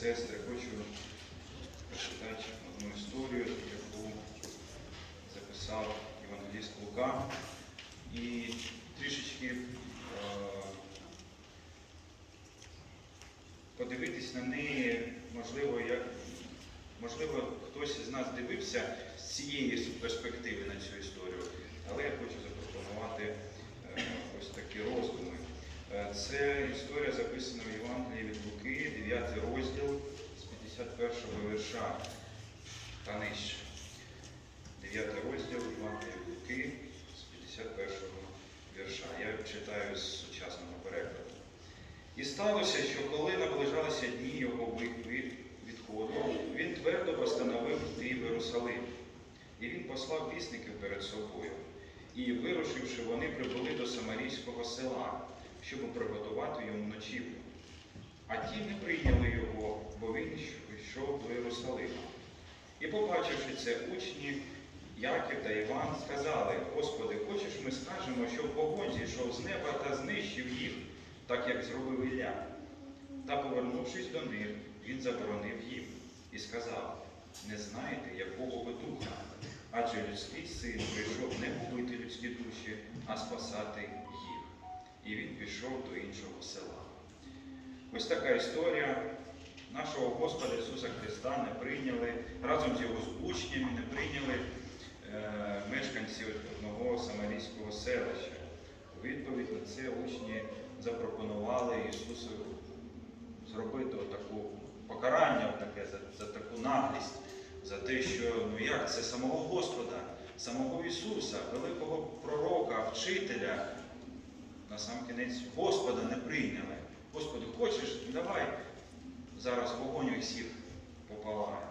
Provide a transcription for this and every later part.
сестри, хочу прочитати одну історію, яку записав Євангеліст Лука. І трішечки е, подивитись на неї, можливо, як, можливо, хтось із нас дивився з цієї перспективи на цю історію, але я хочу запропонувати е, ось такі роздуми. Е, Це історія записана в Євангелії від Луки, 9 розділ з 51 вірша та нижче. 9 розділ Євангелія від Луки з 51 вірша. Я читаю з сучасного перекладу. І сталося, що коли наближалися дні його відходу, він твердо постановив йти в Єрусалим. І він послав вісників перед собою. І, вирушивши, вони прибули до Самарійського села, щоб приготувати йому ночівлю. А ті не прийняли його, бо він йшов до Єрусалима. І, побачивши це, учні Яків та Іван сказали, Господи, хочеш ми скажемо, що вогонь зійшов з неба та знищив їх, так як зробив Ілля. Та, повернувшись до них, він заборонив їм і сказав, не знаєте, якого ви духа, адже людський син прийшов не губити людські душі, а спасати їх. І він пішов до іншого села. Ось така історія. Нашого Господа Ісуса Христа не прийняли, разом з його учнями не прийняли е, мешканці одного самарійського селища. У відповідь на це учні запропонували Ісусу зробити таку покарання таке, за, за таку наглість, за те, що ну як це самого Господа, самого Ісуса, великого пророка, вчителя, на сам кінець Господа не прийняли. Господи, хочеш, давай зараз вогонь їх всіх попалає.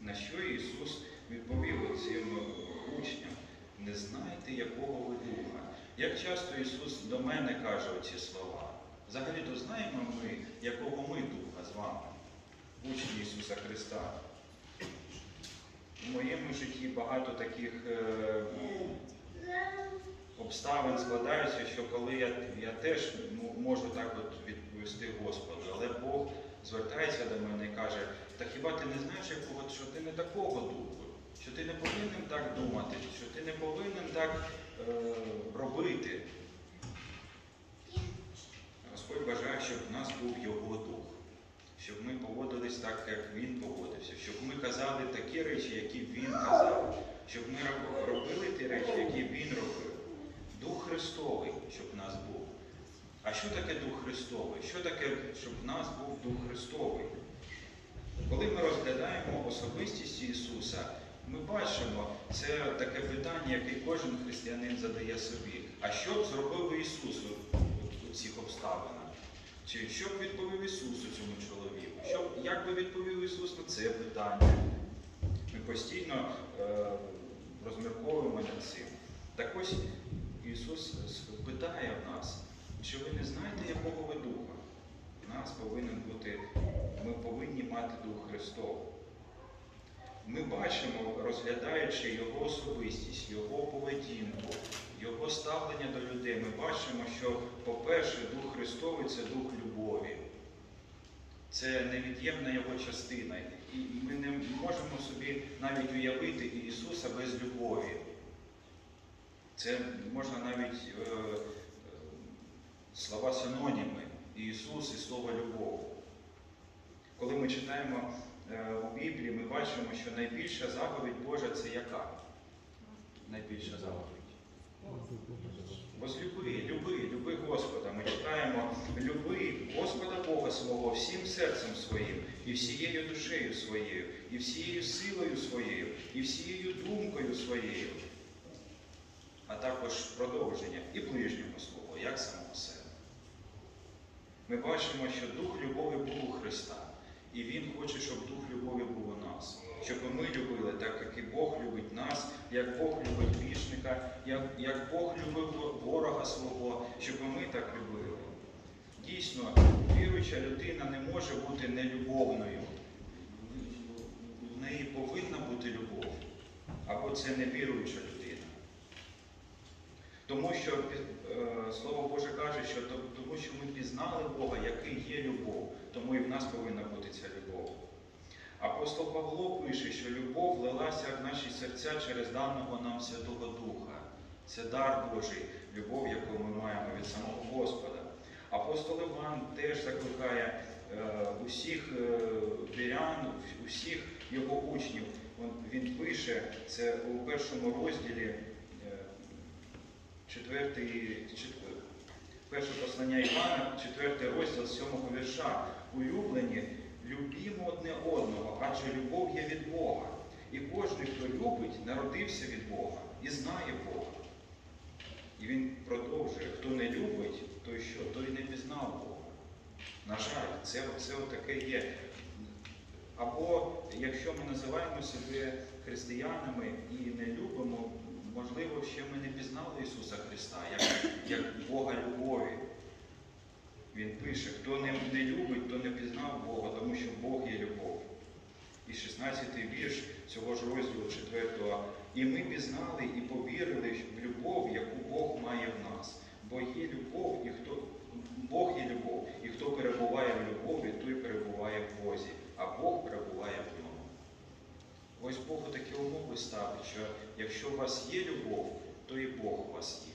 На що Ісус відповів цим учням, не знаєте, якого ви духа. Як часто Ісус до мене каже оці слова? Взагалі-то знаємо ми, якого ми духа з вами, учні Ісуса Христа. У моєму житті багато таких е, обставин складаються, що коли я, я теж ну, можу так от відповісти Господу, але Бог звертається до мене і каже, та хіба ти не знаєш, якого, що ти не такого духу, що ти не повинен так думати, що ти не повинен так е, робити. Господь бажає, щоб в нас був Його дух, щоб ми поводились так, як Він поводився, щоб ми казали такі речі, які Він казав, щоб ми робили ті речі, які Він робив. Дух Христовий, щоб в нас був. А що таке Дух Христовий? Що таке, щоб в нас був Дух Христовий? Коли ми розглядаємо особистість Ісуса, ми бачимо, це таке питання, яке кожен християнин задає собі. А що б зробив Ісус у, цих обставинах? Чи що б відповів Ісус у цьому чоловіку? Що, як би відповів Ісус на це питання? Ми постійно е, розмірковуємо над цим. Так ось Ісус питає в нас, що ви не знаєте, якого ви духа. В нас повинен бути, ми повинні мати Дух Христовий. Ми бачимо, розглядаючи Його особистість, Його поведінку, Його ставлення до людей, ми бачимо, що, по-перше, Дух Христовий це Дух любові. Це невід'ємна Його частина. І ми не можемо собі навіть уявити Ісуса без любові. Це можна навіть е, слова синоніми Ісус і слово любов. Коли ми читаємо е, у Біблії, ми бачимо, що найбільша заповідь Божа це яка? Найбільша заповідь. Возлюби, люби, люби Господа. Ми читаємо, люби Господа Бога свого всім серцем своїм, і всією душею своєю, і всією силою своєю, і всією думкою своєю, а також продовження і ближнього свого, як самого себе. Ми бачимо, що дух любові був у Христа, і Він хоче, щоб дух любові був у нас, щоб ми любили, так як і Бог любить нас, як Бог любить грішника, як, як Бог любив ворога свого, щоб ми так любили. Дійсно, віруюча людина не може бути нелюбовною. В неї повинна бути любов. Або це невіруюча людина. Тому що е, Слово Боже каже, що тому що ми пізнали Бога, який є любов. тому і в нас повинна бути ця любов. Апостол Павло пише, що любов лилася в наші серця через даного нам Святого Духа. Це дар Божий, любов, яку ми маємо від самого Господа. Апостол Іван теж закликає е, усіх е, вірян, усіх його учнів. Він, пише це у першому розділі, четвертий, четвер- перше послання Івана, четвертий розділ сьомого вірша. Улюблені, любімо одне одного, адже любов є від Бога. І кожен, хто любить, народився від Бога і знає Бога. І він продовжує, хто не любить, той що, той не пізнав Бога. На жаль, це, це таке є. Або якщо ми називаємо себе християнами і не любимо, можливо, ще ми не пізнали Ісуса Христа, як, як Бога любові. Він пише, хто не, любить, то не пізнав Бога, тому що Бог є любов. І 16-й вірш цього ж розділу 4. І ми пізнали і повірили в любов, яку Бог має в нас. Бо є любов, і хто Бог є любов, і хто перебуває в любові, той перебуває в Бозі, а Бог перебуває в ньому. Ось Бог такі умови ставить, що якщо у вас є любов, то і Бог у вас є.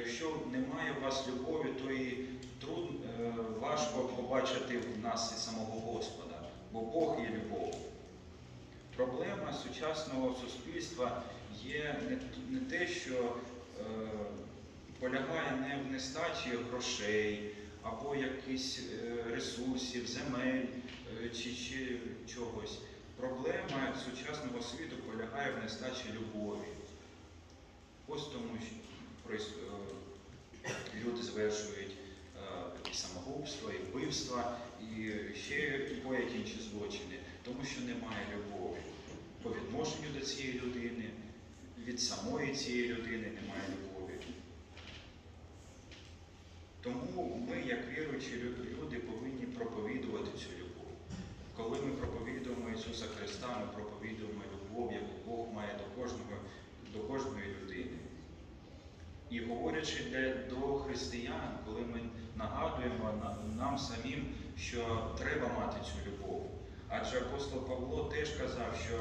Якщо немає у вас любові, то і труд, е, важко побачити в нас і самого Господа, бо Бог є любов. Проблема сучасного суспільства є не, те, що е, полягає не в нестачі грошей або якихось е, ресурсів, земель чи, чи чогось. Проблема сучасного світу полягає в нестачі любові. Ось тому що е, люди звершують е, і самогубства, і вбивства, і ще боять інші злочини, тому що немає любові. По відношенню до цієї людини, від самої цієї людини немає любові. Тому ми, як віруючі люди, повинні проповідувати цю любов. Коли ми проповідуємо Ісуса Христа, ми проповідуємо любов, яку Бог має до кожного, до кожної людини. І говорячи для, до християн, коли ми нагадуємо нам самим, що треба мати цю любов. Адже апостол Павло теж казав, що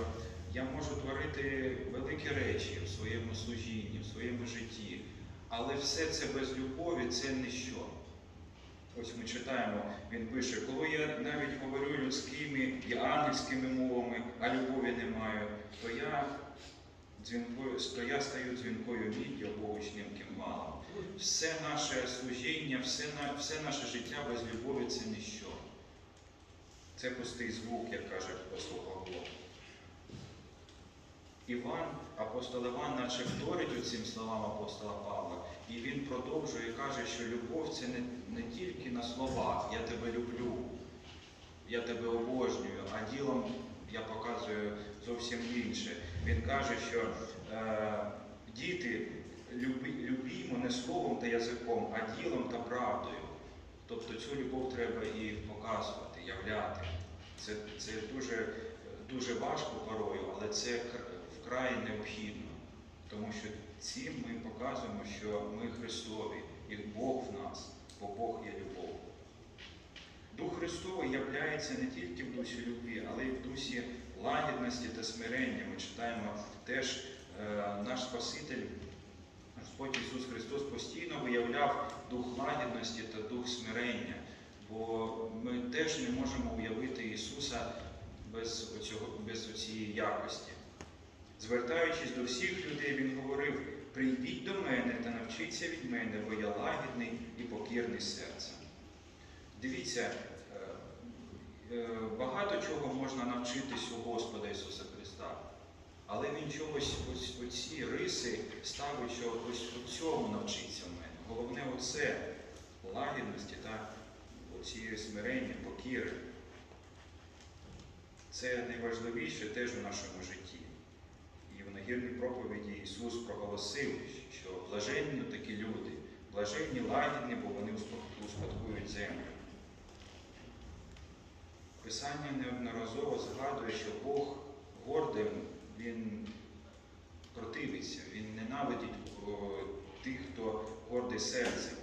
я можу творити великі речі в своєму служінні, в своєму житті, але все це без любові це ніщо. Ось ми читаємо, він пише, коли я навіть говорю людськими і ангельськими мовами, а любові не маю, то я дзвінкою, то я стаю дзвінкою міддю або гучним кимвалом. Все наше служіння, все, все наше життя без любові це ніщо. Це пустий звук, як каже апостол Павло. Іван, апостол Іван, наче вторить цим словам апостола Павла, і він продовжує і каже, що любов це не, не тільки на словах Я тебе люблю, я тебе обожнюю, а ділом я показую зовсім інше. Він каже, що е, діти люби, любімо не словом та язиком, а ділом та правдою. Тобто цю любов треба і показувати, являти. Це, це дуже, дуже важко порою, але це вкрай необхідно. Тому що цим ми показуємо, що ми Христові, і Бог в нас, бо Бог є любов. Дух Христовий являється не тільки в дусі любві, але й в дусі лагідності та смирення. Ми читаємо теж е, наш Спаситель, Господь Ісус Христос постійно виявляв дух лагідності та дух смирення, бо ми теж не можемо уявити Ісуса без, оцього, без цієї якості. Звертаючись до всіх людей, Він говорив: прийдіть до мене та навчіться від мене, бо я лагідний і покірний серцем. Дивіться, е, е, багато чого можна навчитись у Господа Ісуса Христа. Але він чогось, ось оці риси ставить, що ось у цьому навчиться в мене. Головне оце лагідності та оці смирення, покіри. Це найважливіше теж у нашому житті. В нагірній проповіді Ісус проголосив, що блаженні такі люди, блаженні лагідні, бо вони успадкують землю. Писання неодноразово згадує, що Бог гордим, Він противиться, Він ненавидить тих, хто гордий серцем.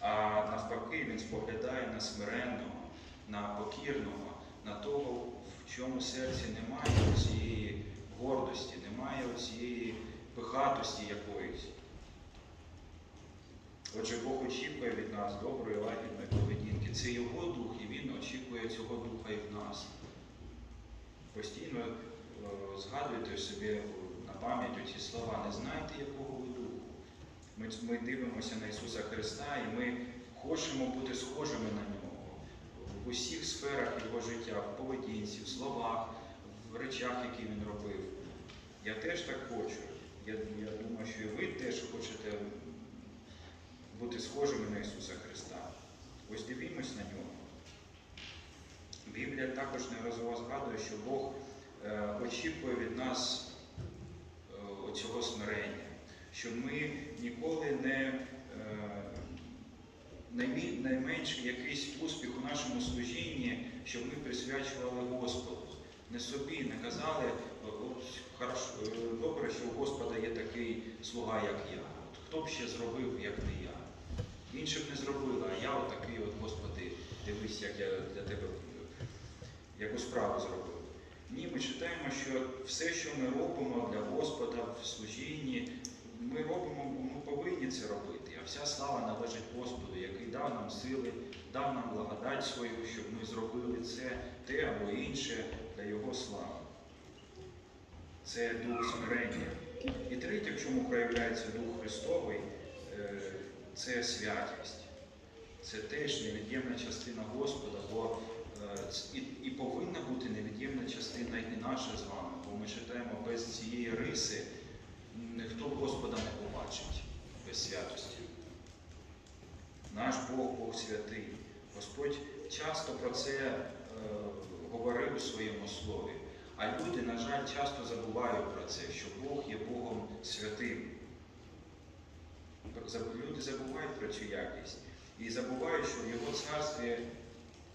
А навпаки, Він споглядає на смиренного, на покірного, на того, в чому серці немає цієї гордості, немає цієї пихатості якоїсь. Отже, Бог очікує від нас доброї лагідної поведінки. Це Його дух, і Він очікує цього духа і в нас. Постійно е, згадуйте собі на пам'ять ці слова, не знайте, якого ви духу. Ми, ми дивимося на Ісуса Христа і ми хочемо бути схожими на нього в усіх сферах Його життя, в поведінці, в словах, в речах, які Він робив. Я теж так хочу. Я, я думаю, що і ви теж хочете бути схожими на Ісуса Христа. Ось дивімось на нього. Біблія також неразово згадує, що Бог е, очікує від нас е, оцього смирення, щоб ми ніколи не е, найменший якийсь успіх у нашому служінні, щоб ми присвячували Господу. Не собі, не казали, е, добре, що у Господа є такий слуга, як я. От хто б ще зробив, як не я? Інші б не зробили, а я отакий, от, Господи, дивись, як я для тебе яку справу зробив. Ні, ми читаємо, що все, що ми робимо для Господа в служінні, ми робимо, ми повинні це робити. А вся слава належить Господу, який дав нам сили, дав нам благодать свою, щоб ми зробили це, те або інше для Його слави. Це дух смирення. І третє, в чому проявляється Дух Христовий, е, це святість. Це теж невід'ємна частина Господа, бо е, і повинна бути невід'ємна частина і наша з вами, бо ми читаємо без цієї риси ніхто Господа не побачить без святості. Наш Бог Бог святий. Господь часто про це е, говорив у своєму слові. А люди, на жаль, часто забувають про це, що Бог є Богом святим. Люди забувають про цю якість і забувають, що в Його царстві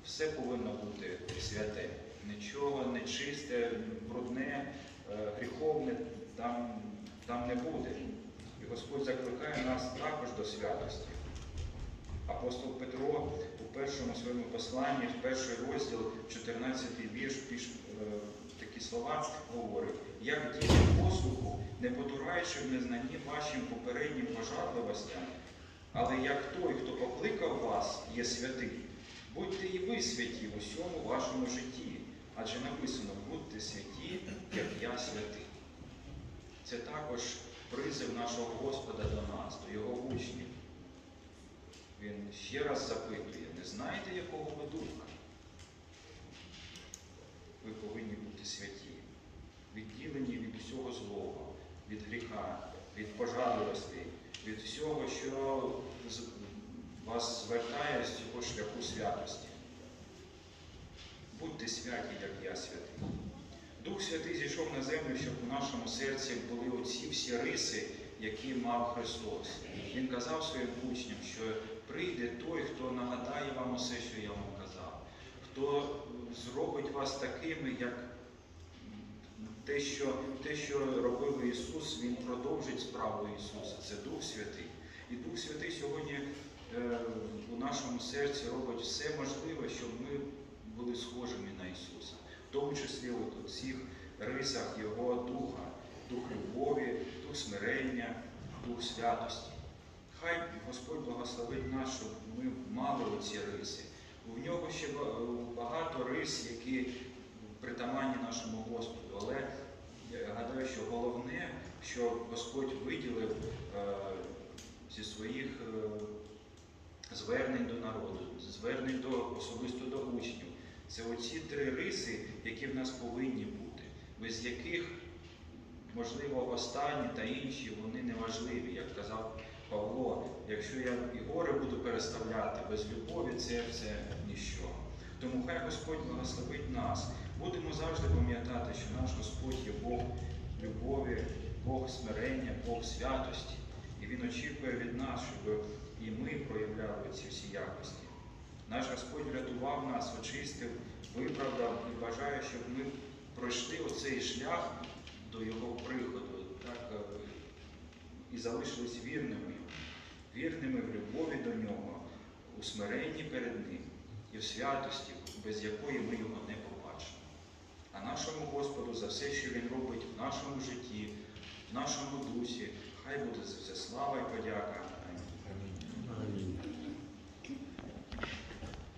все повинно бути святе. Нічого нечисте, брудне, е, гріховне там, там не буде. І Господь закликає нас також до святості. Апостол Петро у першому своєму посланні, в перший розділ, 14 вірш, піш, е, такі слова говорить, як діти послуху, не потураючи в незнанні вашим попереднім пожадливостям, але як той, хто покликав вас, є святий, будьте і ви святі в усьому вашому житті, адже написано, будьте святі, як я святий. Це також призив нашого Господа до нас, до Його учнів. Він ще раз запитує, не знаєте, якого ви духа? Ви повинні бути святі, відділені від усього злого, від гріха, від пожадливостей, від всього, що вас звертає з цього шляху святості. Будьте святі, як я святий. Дух Святий зійшов на землю, щоб у нашому серці були оці всі риси, які мав Христос. Він казав своїм учням, що прийде той, хто нагадає вам усе, що я вам казав, хто зробить вас такими, як те, що, те, що робив Ісус, Він продовжить справу Ісуса. Це Дух Святий. І Дух Святий сьогодні е, у нашому серці робить все можливе, щоб ми були схожими на Ісуса, в тому числі у цих рисах Його Духа, Дух любові, Дух смирення, Дух святості. Хай Господь благословить нас, щоб ми мали оці риси. У нього ще багато рис, які притаманні нашому Господу. Але я гадаю, що головне, що Господь виділив е, зі своїх е, звернень до народу, звернень до, особисто до учнів. Це оці три риси, які в нас повинні бути, без яких, можливо, останні та інші вони не важливі, як казав Павло. Якщо я і гори буду переставляти без любові, це все ніщо. Тому хай Господь благословить нас. Будемо завжди пам'ятати, що наш Господь є Бог любові, Бог смирення, Бог святості. І Він очікує від нас, щоб і ми проявляли ці всі якості. Наш Господь врятував нас, очистив, виправдав і бажає, щоб ми пройшли оцей шлях до Його приходу так, е, і залишились вірними, вірними в любові до Нього, у смиренні перед Ним. і в святості, без якої ми його не побачимо. А нашому Господу за все, що Він робить в нашому житті, в нашому дусі, хай буде за все слава і подяка. Амінь.